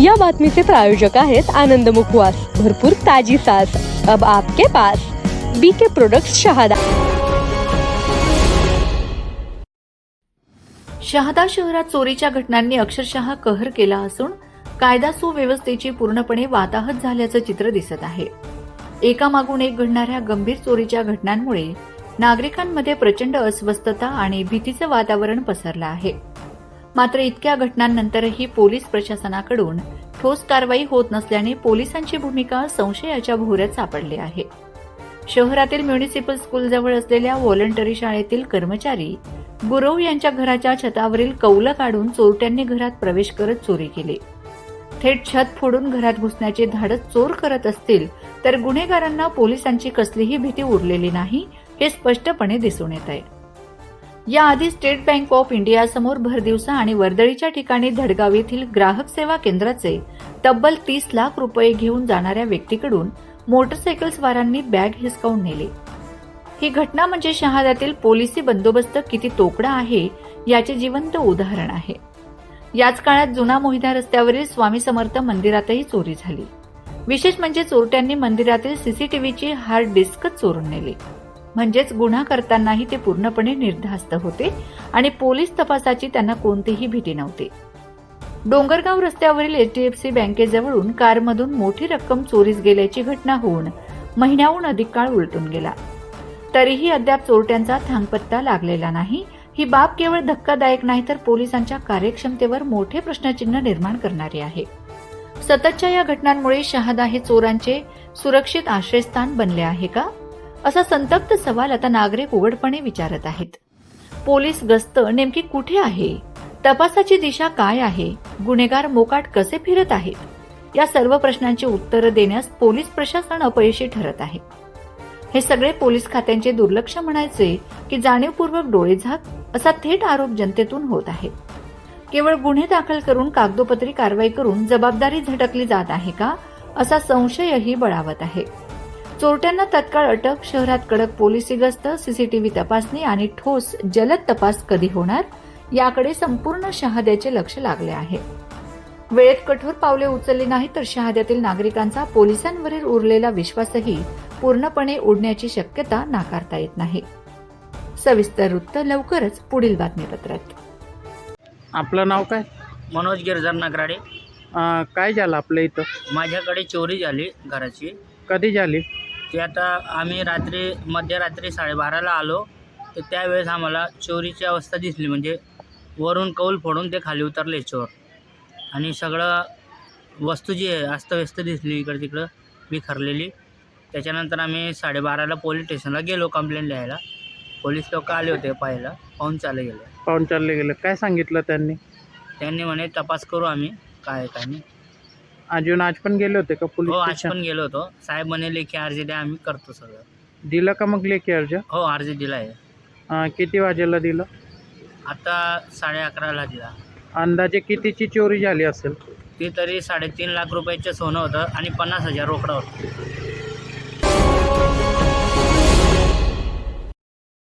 या बातमीचे प्रायोजक आहेत आनंद मुखवास. भरपूर ताजी सास अब आपके pass B K products Shahada. Shahada शहरात चोरीच्या घटनांनी अक्षरशः कहर केला असून कायदा सुव्यवस्थेची पूर्णपणे वाताहत झाल्याचं चित्र दिसत आहे. एकामागून एक घडणाऱ्या गंभीर चोरीच्या घटनांमुळे नागरिकांमध्ये प्रचंड अस्वस्थता आणि भीतीचं वातावरण पसरलं आहे. मात्र इतक्या घटनांनंतरही पोलीस प्रशासनाकडून ठोस कारवाई होत नसल्याने पोलिसांची भूमिका संशयाच्या भोवऱ्यात सापडली आहे. शहरातील म्युनिसिपल स्कूलजवळ असलेल्या व्हॉलंटरी शाळेतील कर्मचारी गुरव यांच्या घराच्या छतावरील कौलं काढून चोरट्यांनी घरात प्रवेश करत चोरी केली. थेट छत फोडून घरात घुसण्याचे धाडस चोर करत असतील तर गुन्हेगारांना पोलिसांची कसलीही भीती उरलेली नाही हे स्पष्टपणे दिसून येत आहे. याआधी स्टेट बँक ऑफ इंडियासमोर भरदिवसा आणि वर्दळीच्या ठिकाणी धडगाव येथील ग्राहक सेवा केंद्राचे तब्बल तीस लाख रुपये घेऊन जाणाऱ्या व्यक्तीकडून मोटरसायकलस्वारांनी बॅग हिसकावून नेले. ही घटना म्हणजे शहाद्यातील पोलिसी बंदोबस्त किती तोकडा आहे याचे जिवंत उदाहरण आहे. याच काळात जुना मोहिदा रस्त्यावरील स्वामी समर्थ मंदिरातही चोरी झाली. विशेष म्हणजे चोरट्यांनी मंदिरातील सीसीटीव्हीची हार्ड डिस्कच चोरून नेली. म्हणजेच गुन्हा करतानाही ते पूर्णपणे निर्धास्त होते आणि पोलीस तपासाची त्यांना कोणतीही भीती नव्हती. डोंगरगाव रस्त्यावरील एचडीएफसी बँकेजवळून कारमधून मोठी रक्कम चोरीस गेल्याची घटना होऊन महिन्याहून अधिक काळ उलटून गेला. तरीही अद्याप चोरट्यांचा थांगपत्ता लागलेला नाही. ही बाब केवळ धक्कादायक नाही तर पोलिसांच्या कार्यक्षमतेवर मोठे प्रश्नचिन्ह निर्माण करणारी आहे. सततच्या या घटनांमुळे शहादा हे चोरांचे सुरक्षित आश्रयस्थान बनले आहे का? असा संतप्त सवाल आता नागरिक उघडपणे विचारत आहेत. पोलीस गस्त नेमकी कुठे आहे? तपासाची दिशा काय आहे? गुन्हेगार मोकाट कसे फिरत आहेत? या सर्व प्रश्नांची उत्तरं देण्यास पोलीस प्रशासन अपयशी ठरत आहे. हे सगळे पोलीस खात्यांचे दुर्लक्ष म्हणायचे की जाणीवपूर्वक डोळेझाक असा थेट आरोप जनतेतून होत आहे. केवळ गुन्हे दाखल करून कागदोपत्री कारवाई करून जबाबदारी झटकली जात आहे का? असा संशयही बळावत आहे. चोरट्यांना तत्काळ अटक शहरात कडक पोलिसी गस्त सीसीटीव्ही तपासणी आणि ठोस जलद तपास कधी होणार याकडे संपूर्ण शहाद्याचे लक्ष लागले आहे. वेळेत कठोर पावले उचलली नाही तर शहाद्यातील नागरिकांचा पोलिसांवरील उरलेला विश्वासही पूर्णपणे उडण्याची शक्यता नाकारता येत नाही. सविस्तर वृत्त लवकरच पुढील बातमीपत्रात. आपलं नाव काय? मनोज गिरधर नगराडे. अं, काय झालं आपल्या इथं? माझ्याकडे चोरी झाली घराची. कधी झाली? ती आता आम्ही रात्री मध्यरात्री साडेबाराला आलो. तर त्यावेळेस आम्हाला चोरीची अवस्था दिसली. म्हणजे वरून कौल फोडून ते खाली उतरले चोर. आणि सगळं वस्तू जी आहे अस्तव्यस्त दिसली इकडं तिकडं बिखरलेली त्याच्यानंतर आम्ही साडेबाराला पोलीस स्टेशनला गेलो कंप्लेंट लिहायला. पोलीस लोक आले होते पाहायला. पाहून चाले गेले. पाहून चालले गेलं. काय सांगितलं त्यांनी? त्यांनी म्हणे तपास करू आम्ही. काय काय नाही. अजून आज पण गेले होते का पोलीस हो आज स्टेशन पण गेलो होतो. साहेब म्हणे लेखी अर्जी द्या आम्ही करतो सगळं. दिलं का मग लेखी अर्ज हो अर्ज दिला आहे अं, किती वाजेला दिलं? आता साडे अकराला दिला. अंदाजे कितीची चोरी झाली असेल? ती तरी साडेतीन लाख रुपयाचं सोनं होतं आणि पन्नास हजार रोकडं होतं.